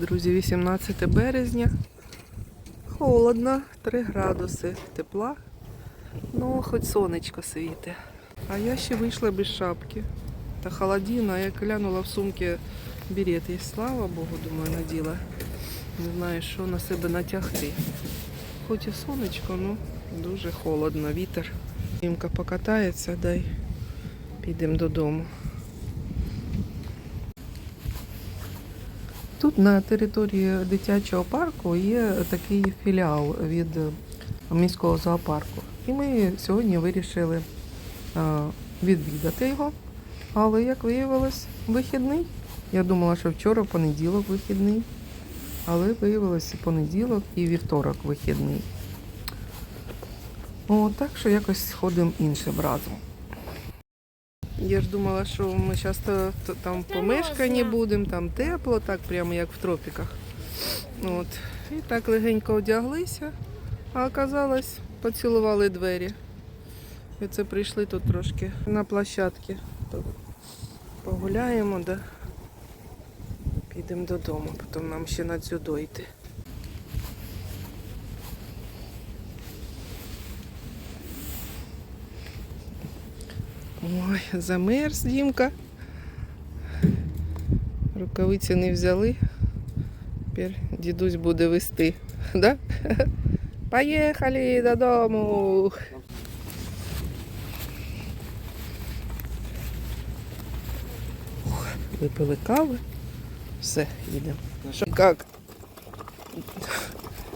друзі, 18 березня. Холодно, 3 градуси тепла. Ну, хоч сонечко світе. А я ще вийшла без шапки. Та холодина, я глянула в сумки берет. І слава Богу, думаю, наділа. Не знаю, що на себе натягти. Хоч і сонечко, ну дуже холодно, вітер. Дімка покатається, дай підемо додому. Тут на території дитячого парку є такий філіал від міського зоопарку. І ми сьогодні вирішили е, відвідати його. Але як виявилось, вихідний. Я думала, що вчора понеділок вихідний. Але виявилось і понеділок, і вівторок вихідний. О, так що якось сходимо іншим разом. Я ж думала, що ми т- там помешкані будемо, там тепло, так прямо як в тропіках. От. І так легенько одяглися, а оказалось, поцілували двері. І це прийшли тут трошки на площадці. То Погуляємо, да? підемо додому, потім нам ще на дзюдо йти. Ой, замерз Дімка. Рукавиці не взяли. Тепер дідусь буде вести. Да? Поїхали додому. Випили кави. Все, їдемо. Як?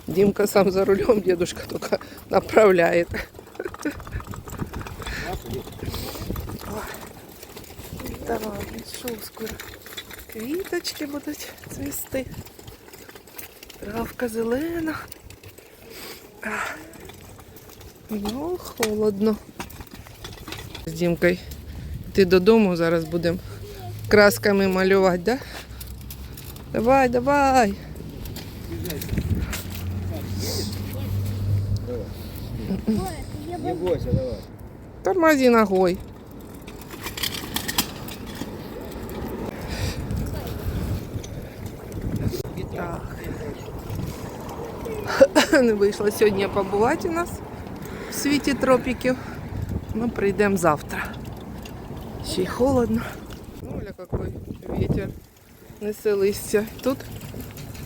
Дімка сам за рулем, дедушка тільки направляє. Давай, пішов скоро. Квіточки будуть цвісти. Травка зелена. Ну, холодно. З Дімкою йти додому, зараз будемо красками малювати, да? Давай, давай. Не бойся, давай. Тормози ногой. Не вийшло сьогодні побувати у нас в світі тропіків. Ну, прийдемо завтра. Ще й холодно. Оля, какой ветер. Несе листя. Тут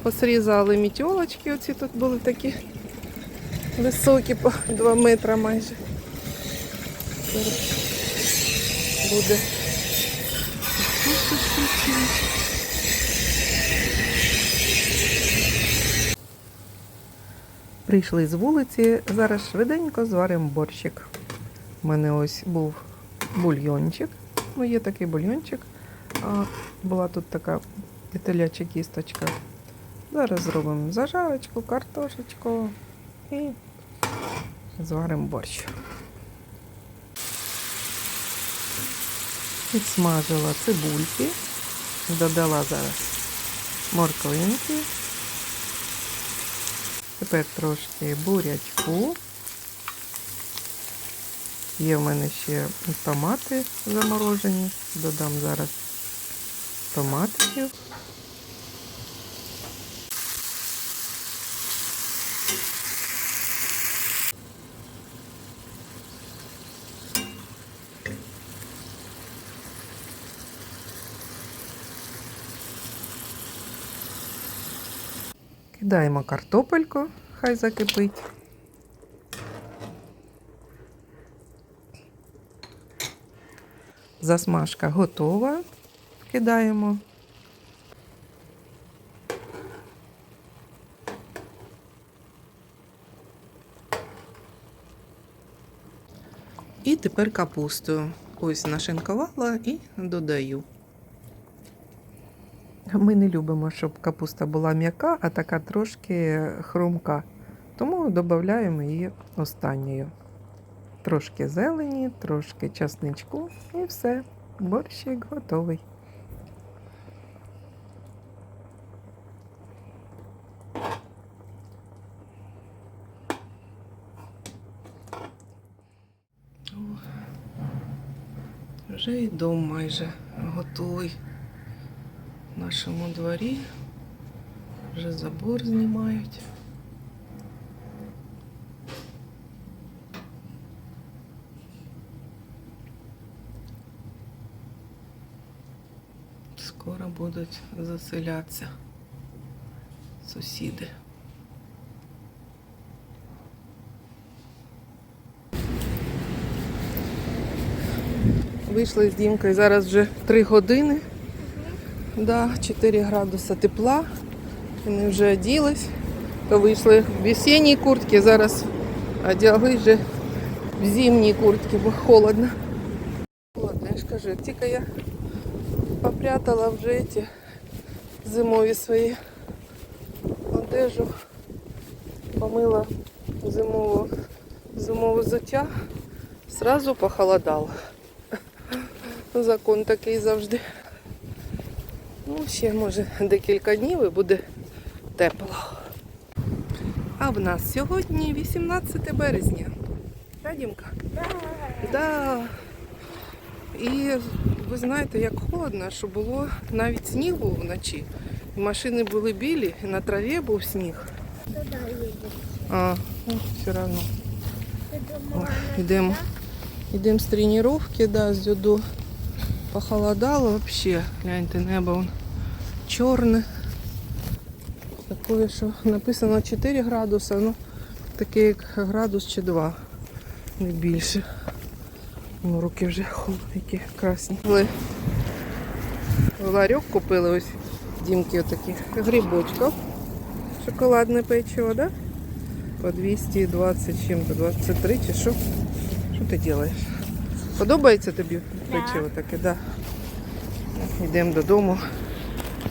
посрізали мітьолочки, оці тут були такі високі, по 2 метри майже. Буде. Прийшли з вулиці, зараз швиденько зваримо борщик. У мене ось був бульйончик. Ну, є такий бульйончик. А була тут така теляча кісточка. Зараз зробимо зажарочку, картошечку і зваримо борщ. Підсмажила цибульки, додала зараз морквинки. Тепер трошки бурячку. Є в мене ще томати заморожені. Додам зараз томатиків. Кидаємо картопельку, хай закипить. Засмажка готова. Кидаємо. І тепер капусту. Ось нашинкувала і додаю. Ми не любимо, щоб капуста була м'яка, а така трошки хрумка. Тому додаємо її останньою. Трошки зелені, трошки часничку і все. Борщик готовий. Вже і дом майже готовий в нашому дворі. Вже забор знімають. Скоро будуть заселятися сусіди. Вийшли з Дімкою зараз вже 3 години. Да, 4 градуса тепла. Вони вже оділись. То вийшли в весенній куртці, зараз одягли вже в зимній куртці, бо холодно. Холодно, я ж кажу, тільки я попрятала вже ці зимові свої одежу, помила зимову, зимове взуття, зразу похолодало. Закон такий завжди. Ну, ще може декілька днів і буде тепло. А в нас сьогодні 18 березня. Радімка? Да. І ви знаєте, як холодно, що було навіть сніг був вночі. Машини були білі, і на траві був сніг. Туда. А, ну, все одно. Йдемо. Йдемо з тренування, да, з дзюдо. Похолодало вообще. Гляньте, небо вон чорне. Таке, що написано 4 градуси, ну таке як градус чи 2, не більше. Ну, руки вже які красні. Ларьок купили ось дімки отакі грибочків. Шоколадне печиво, да? По 220 чим-то, 23 чи що? Що ти робиш? Подобається тобі печиво таке, да? Йдемо додому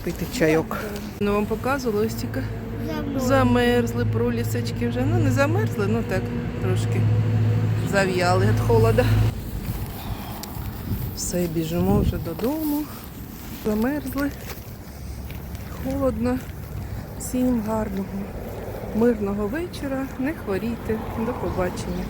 пити чайок. Ну вам показувала ось тільки замерзли пролісочки вже. Ну не замерзли, ну так трошки зав'яли від холода. Все, біжимо вже додому. Замерзли. Холодно. Всім гарного, мирного вечора. Не хворійте. До побачення.